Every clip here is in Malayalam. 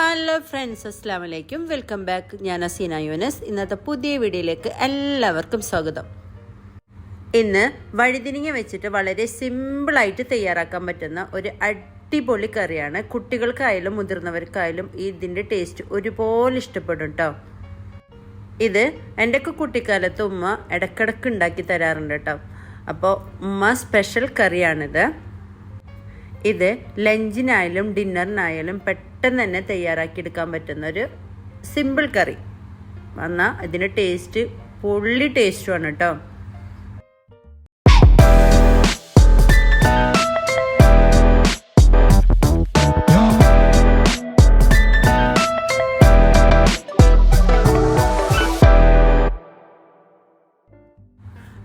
ഹലോ ഫ്രണ്ട്സ് അസ്സാം വലൈക്കും വെൽക്കം ബാക്ക് ഞാൻ അസീന യൂനസ്. ഇന്നത്തെ പുതിയ വീഡിയോയിലേക്ക് എല്ലാവർക്കും സ്വാഗതം. ഇന്ന് വഴുതിനിങ്ങ വെച്ചിട്ട് വളരെ സിമ്പിളായിട്ട് തയ്യാറാക്കാൻ പറ്റുന്ന ഒരു അടിപൊളി കറിയാണ്. കുട്ടികൾക്കായാലും മുതിർന്നവർക്കായാലും ഇതിന്റെ ടേസ്റ്റ് ഒരുപോലെ ഇഷ്ടപ്പെടും കേട്ടോ ഇത് എന്റെയൊക്കെ കുട്ടിക്കാലത്ത് ഉമ്മ ഇടക്കിടക്ക് ഉണ്ടാക്കി തരാറുണ്ട് കേട്ടോ അപ്പോൾ ഉമ്മ സ്പെഷ്യൽ കറിയാണിത്. ഇത് ലഞ്ചിനായാലും ഡിന്നറിനായാലും പെട്ടെന്ന് തന്നെ തയ്യാറാക്കിയെടുക്കാൻ പറ്റുന്ന ഒരു സിമ്പിൾ കറി. എന്നാൽ ഇതിന്റെ ടേസ്റ്റ് പൊള്ളി ടേസ്റ്റുമാണ് കേട്ടോ.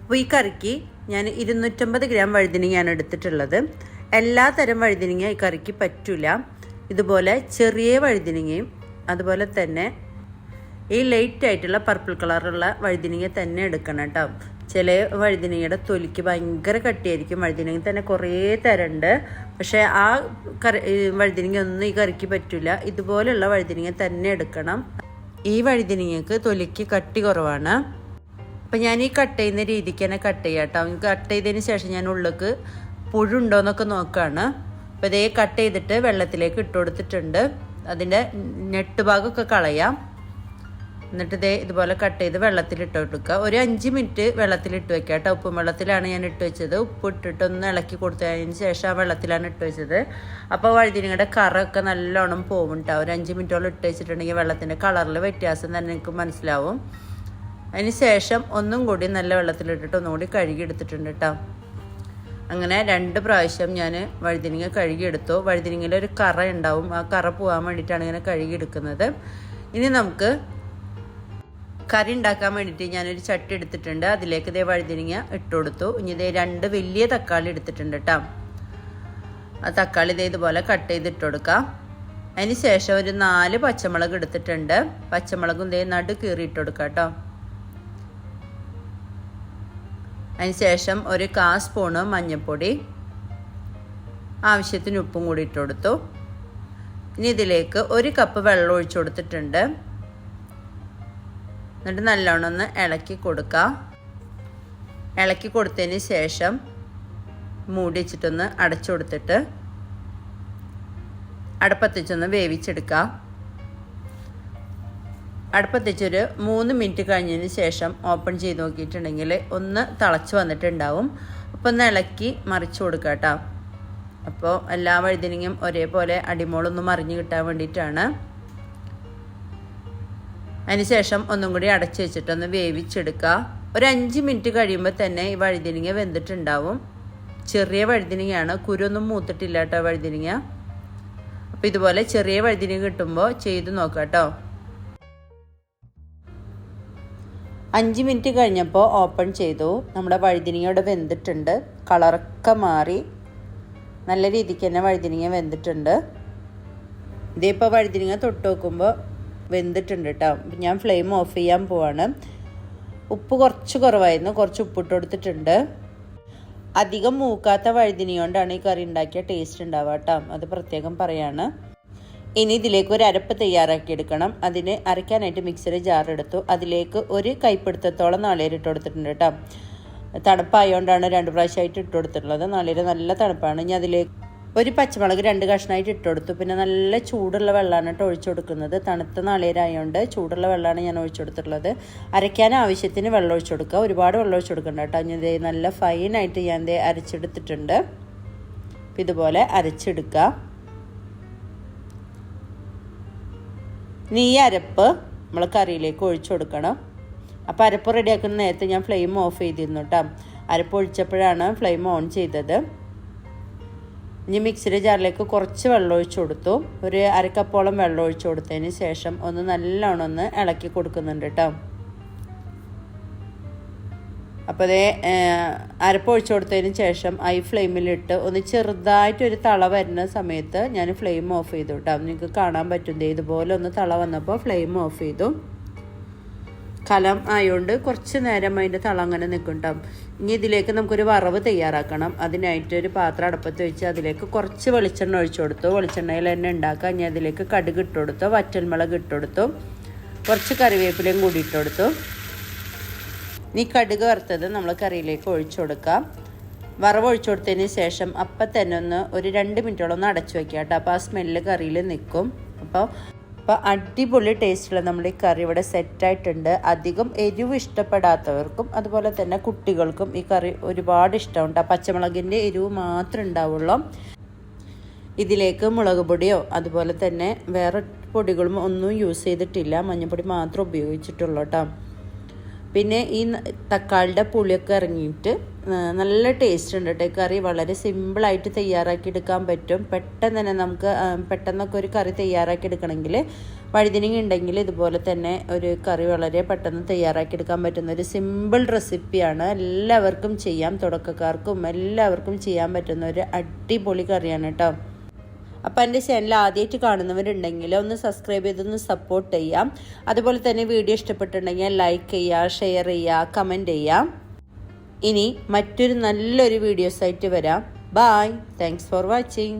അപ്പോൾ ഈ കറിക്ക് ഞാൻ ഇരുന്നൂറ്റമ്പത് ഗ്രാം വഴുതിനങ്ങയാണ് എടുത്തിട്ടുള്ളത്. എല്ലാ തരം വഴുതിനങ്ങ ഈ കറിക്ക് പറ്റില്ല ഇതുപോലെ ചെറിയ വഴുതിനങ്ങയും അതുപോലെ തന്നെ ഈ ലൈറ്റ് ആയിട്ടുള്ള പർപ്പിൾ കളറുള്ള വഴുതിനങ്ങ തന്നെ എടുക്കണം കേട്ടോ. ചില വഴുതിനങ്ങയുടെ തൊലിക്ക് ഭയങ്കര കട്ടിയായിരിക്കും. വഴുതിനങ്ങ തന്നെ കുറേ തരണ്ട്. പക്ഷേ ആ കറി വഴുതിനങ്ങ ഒന്നും ഈ കറിക്ക് പറ്റില്ല ഇതുപോലെയുള്ള വഴുതിനങ്ങ തന്നെ എടുക്കണം. ഈ വഴുതിനങ്ങക്ക് തൊലിക്ക് കട്ടി കുറവാണ്. അപ്പം ഞാൻ ഈ കട്ട് ചെയ്യുന്ന രീതിക്ക് തന്നെ കട്ട് ചെയ്യാം കേട്ടോ. കട്ട് ചെയ്തതിന് ശേഷം ഞാൻ ഉള്ളിലേക്ക് പുഴുണ്ടോയെന്നൊക്കെ നോക്കുകയാണ് അപ്പോൾ ഇതേ കട്ട് ചെയ്തിട്ട് വെള്ളത്തിലേക്ക് ഇട്ട് കൊടുത്തിട്ടുണ്ട്. അതിന്റെ നെട്ട് ഭാഗമൊക്കെ കളയാം. എന്നിട്ട് ഇതേ ഇതുപോലെ കട്ട് ചെയ്ത് വെള്ളത്തിലിട്ട് കൊടുക്കുക. ഒരു അഞ്ച് മിനിറ്റ് വെള്ളത്തിലിട്ട് വെക്കുക കേട്ടോ. ഉപ്പും വെള്ളത്തിലാണ് ഞാൻ ഇട്ട് വെച്ചത്. ഉപ്പ് ഇട്ടിട്ട് ഒന്ന് ഇളക്കി കൊടുത്തതിന് ശേഷം ആ വെള്ളത്തിലാണ് ഇട്ട് വെച്ചത്. അപ്പോൾ വഴുതിനിങ്ങളുടെ കറൊക്കെ നല്ലോണം പോകും ഒരു അഞ്ച് മിനിറ്റോളം ഇട്ട് വെച്ചിട്ടുണ്ടെങ്കിൽ വെള്ളത്തിന്റെ കളറിൽ വ്യത്യാസം തന്നെ എനിക്ക് മനസ്സിലാവും. അതിന് ശേഷം ഒന്നും കൂടി നല്ല വെള്ളത്തിലിട്ടിട്ട് ഒന്നുകൂടി കഴുകി എടുത്തിട്ടുണ്ട് കേട്ടോ അങ്ങനെ രണ്ട് പ്രാവശ്യം ഞാൻ വഴുതിനിങ്ങ കഴുകിയെടുത്തു. വഴുതിനിങ്ങയിൽ ഒരു കറ ഉണ്ടാവും. ആ കറ പോകാൻ വേണ്ടിയിട്ടാണ് ഇങ്ങനെ കഴുകിയെടുക്കുന്നത്. ഇനി നമുക്ക് കറി ഉണ്ടാക്കാൻ വേണ്ടിയിട്ട് ഞാനൊരു ചട്ടി എടുത്തിട്ടുണ്ട്. അതിലേക്ക് ഇതേ വഴുതിനിങ്ങ ഇട്ട് കൊടുത്തു. ഇനി ഇതേ രണ്ട് വലിയ തക്കാളി എടുത്തിട്ടുണ്ട് കേട്ടോ ആ തക്കാളി ഇതേ ഇതുപോലെ കട്ട് ചെയ്തിട്ട് കൊടുക്കാം. അതിന് ശേഷം ഒരു നാല് പച്ചമുളക് എടുത്തിട്ടുണ്ട്. പച്ചമുളകും ഇതേ നടു കീറിയിട്ട് കൊടുക്കാം കേട്ടോ അതിനുശേഷം ഒരു കാ സ്പൂണ് മഞ്ഞൾപ്പൊടി ആവശ്യത്തിന് ഉപ്പും കൂടി ഇട്ട് കൊടുത്തു. ഇനി ഇതിലേക്ക് ഒരു കപ്പ് വെള്ളം ഒഴിച്ചു കൊടുത്തിട്ടുണ്ട്. എന്നിട്ട് നല്ലോണം ഒന്ന് ഇളക്കി കൊടുക്കുക ഇളക്കി കൊടുത്തതിന് ശേഷം മൂടി വെച്ചിട്ടൊന്ന് അടച്ചു കൊടുത്തിട്ട് അടുപ്പത്തിച്ചൊന്ന് വേവിച്ചെടുക്കാം. അടുപ്പത്തിച്ചൊരു മൂന്ന് മിനിറ്റ് കഴിഞ്ഞതിന് ശേഷം ഓപ്പൺ ചെയ്ത് നോക്കിയിട്ടുണ്ടെങ്കിൽ ഒന്ന് തിളച്ച് വന്നിട്ടുണ്ടാവും. അപ്പോൾ ഒന്ന് ഇളക്കി മറിച്ച് കൊടുക്കുക കേട്ടോ. അപ്പോൾ എല്ലാ വഴുതിനെയും ഒരേപോലെ അടിമോളൊന്ന് മറിഞ്ഞ് കിട്ടാൻ വേണ്ടിയിട്ടാണ്. അതിനുശേഷം ഒന്നും കൂടി അടച്ചു വെച്ചിട്ടൊന്ന് വേവിച്ചെടുക്കുക. ഒരു അഞ്ച് മിനിറ്റ് കഴിയുമ്പോൾ തന്നെ ഈ വഴുതിനിങ്ങ വെന്തിട്ടുണ്ടാവും. ചെറിയ വഴുതിനിങ്ങയാണ്. കുരൊന്നും മൂത്തിട്ടില്ല കേട്ടോ വഴുതിനിങ്ങ. അപ്പോൾ ഇതുപോലെ ചെറിയ വഴുതിനിങ്ങ കിട്ടുമ്പോൾ ചെയ്ത് നോക്കാം കേട്ടോ. അഞ്ച് മിനിറ്റ് കഴിഞ്ഞപ്പോൾ ഓപ്പൺ ചെയ്തു. നമ്മുടെ വഴുതിനിയോടെ വെന്തിട്ടുണ്ട്. കളറൊക്കെ മാറി. നല്ല രീതിക്ക് തന്നെ വഴുതിനിങ്ങ വെന്തിട്ടുണ്ട്. ഇതിപ്പോൾ വഴുതിനിങ്ങ തൊട്ട് നോക്കുമ്പോൾ വെന്തിട്ടുണ്ട് കേട്ടോ ഞാൻ ഫ്ലെയിം ഓഫ് ചെയ്യാൻ പോവാണ്. ഉപ്പ് കുറച്ച് കുറവായിരുന്നു. കുറച്ച് ഉപ്പിട്ട് കൊടുത്തിട്ടുണ്ട്. അധികം മൂക്കാത്ത വഴുതിനി കൊണ്ടാണ് ഈ കറി ഉണ്ടാക്കിയ ടേസ്റ്റ് ഉണ്ടാവുക കേട്ടോ അത് പ്രത്യേകം പറയാണ്. ഇനി ഇതിലേക്ക് ഒരു അരപ്പ് തയ്യാറാക്കി എടുക്കണം. അതിന് അരയ്ക്കാനായിട്ട് മിക്സറി ജാറെടുത്തു അതിലേക്ക് ഒരു കൈപ്പിടുത്തത്തോളം നാളികേരം ഇട്ട് കൊടുത്തിട്ടുണ്ട് കേട്ടോ. തണുപ്പായതുകൊണ്ടാണ് രണ്ട് പ്രാവശ്യമായിട്ട് ഇട്ട് കൊടുത്തിട്ടുള്ളത്. നാളികേരം നല്ല തണുപ്പാണ്. ഇനി അതിലേക്ക് ഒരു പച്ചമുളക് രണ്ട് കഷ്ണമായിട്ട് ഇട്ട് കൊടുത്തു. പിന്നെ നല്ല ചൂടുള്ള വെള്ളമാണ് കേട്ടോ ഒഴിച്ചു കൊടുക്കുന്നത്. തണുത്ത നാളികേരമായതുകൊണ്ട് ചൂടുള്ള വെള്ളമാണ് ഞാൻ ഒഴിച്ചു കൊടുത്തിട്ടുള്ളത്. അരയ്ക്കാൻ ആവശ്യത്തിന് വെള്ളം ഒഴിച്ചു കൊടുക്കുക. ഒരുപാട് വെള്ളം ഒഴിച്ചു കൊടുക്കണ്ട കേട്ടോ. ഞാൻ നല്ല ഫൈനായിട്ട് ഞാൻ ദേ അരച്ചെടുത്തിട്ടുണ്ട്. ഇതുപോലെ അരച്ചെടുക്കുക. ഇനി അരപ്പ് നമ്മൾ കറിയിലേക്ക് ഒഴിച്ചു കൊടുക്കണം. അപ്പോൾ അരപ്പ് റെഡിയാക്കുന്ന നേരത്തെ ഞാൻ ഫ്ലെയിം ഓഫ് ചെയ്തിരുന്നു കേട്ടോ അരപ്പ് ഒഴിച്ചപ്പോഴാണ് ഫ്ലെയിം ഓൺ ചെയ്തത്. ഇനി മിക്സിയുടെ ജാറിലേക്ക് കുറച്ച് വെള്ളം ഒഴിച്ചു കൊടുത്തു. ഒരു അരക്കപ്പോളം വെള്ളം ഒഴിച്ചു കൊടുത്തതിന് ശേഷം ഒന്ന് നല്ലോണം ഒന്ന് ഇളക്കി കൊടുക്കുന്നുണ്ട് കേട്ടോ അപ്പോൾ അതേ അരപ്പ് ഒഴിച്ചു കൊടുത്തതിന് ശേഷം ഐ ഫ്ലെയിമിലിട്ട് ഒന്ന് ചെറുതായിട്ടൊരു തള വരുന്ന സമയത്ത് ഞാൻ ഫ്ലെയിം ഓഫ് ചെയ്തു കേട്ടോ. നിങ്ങൾക്ക് കാണാൻ പറ്റും. ഇതുപോലെ ഒന്ന് തള വന്നപ്പോൾ ഫ്ലെയിം ഓഫ് ചെയ്തു. കലം ആയതുകൊണ്ട് കുറച്ച് നേരം അതിന്റെ തള അങ്ങനെ നിൽക്കും കേട്ടോ. ഇനി ഇതിലേക്ക് നമുക്കൊരു വറവ് തയ്യാറാക്കണം. അതിനായിട്ട് ഒരു പാത്രം അടുപ്പത്ത് വെച്ച് അതിലേക്ക് കുറച്ച് വെളിച്ചെണ്ണ ഒഴിച്ചു കൊടുത്തു. വെളിച്ചെണ്ണയിൽ തന്നെ ഉണ്ടാക്കുക. ഇനി അതിലേക്ക് കടുക് ഇട്ടുകൊടുത്തു വറ്റൽമുളക് ഇട്ടുകൊടുത്തു കുറച്ച് കറിവേപ്പിലയും കൂടി ഇട്ട് കൊടുത്തു. ഇനി കടുക് വറുത്തത് നമ്മൾ കറിയിലേക്ക് ഒഴിച്ചു കൊടുക്കാം. വറവ് ഒഴിച്ചു കൊടുത്തതിന് ശേഷം അപ്പം തന്നെ ഒന്ന് ഒരു രണ്ട് മിനിറ്റോളം ഒന്ന് അടച്ചു വയ്ക്കുക കേട്ടോ. അപ്പോൾ ആ സ്മെല്ല് കറിയിൽ നിൽക്കും. അപ്പോൾ അപ്പോൾ അടിപൊളി ടേസ്റ്റുള്ള നമ്മുടെ ഈ കറി ഇവിടെ സെറ്റായിട്ടുണ്ട്. അധികം എരിവ് ഇഷ്ടപ്പെടാത്തവർക്കും അതുപോലെ തന്നെ കുട്ടികൾക്കും ഈ കറി ഒരുപാട് ഇഷ്ടമുണ്ട്. ആ പച്ചമുളകിന്റെ എരിവ് മാത്രം ഉണ്ടാവുള്ളൂ. ഇതിലേക്ക് മുളക് പൊടിയോ അതുപോലെ തന്നെ വേറെ പൊടികളും ഒന്നും യൂസ് ചെയ്തിട്ടില്ല. മഞ്ഞൾപ്പൊടി മാത്രം ഉപയോഗിച്ചിട്ടുള്ളൂ കേട്ടോ. പിന്നെ ഈ തക്കാളിയുടെ പുളിയൊക്കെ ഇറങ്ങിയിട്ട് നല്ല ടേസ്റ്റ് ഉണ്ട് കേട്ടോ കറി വളരെ സിമ്പിളായിട്ട് തയ്യാറാക്കി എടുക്കാൻ പറ്റും. പെട്ടെന്ന് തന്നെ നമുക്ക് പെട്ടെന്നൊക്കെ ഒരു കറി തയ്യാറാക്കി എടുക്കണമെങ്കിൽ വഴുതിനങ്ങ ഉണ്ടെങ്കിൽ ഇതുപോലെ തന്നെ ഒരു കറി വളരെ പെട്ടെന്ന് തയ്യാറാക്കി എടുക്കാൻ പറ്റുന്ന ഒരു സിമ്പിൾ റെസിപ്പിയാണ് എല്ലാവർക്കും ചെയ്യാം തുടക്കക്കാർക്കും എല്ലാവർക്കും ചെയ്യാൻ പറ്റുന്ന ഒരു അടിപൊളി കറിയാണ് കേട്ടോ അപ്പം എന്റെ ചാനൽ ആദ്യമായിട്ട് കാണുന്നവരുണ്ടെങ്കിൽ ഒന്ന് സബ്സ്ക്രൈബ് ചെയ്തൊന്ന് സപ്പോർട്ട് ചെയ്യാം. അതുപോലെ തന്നെ വീഡിയോ ഇഷ്ടപ്പെട്ടുണ്ടെങ്കിൽ ലൈക്ക് ചെയ്യുക ഷെയർ ചെയ്യുക കമന്റ് ചെയ്യാം. ഇനി മറ്റൊരു നല്ലൊരു വീഡിയോസായിട്ട് വരാം. Bye thanks for watching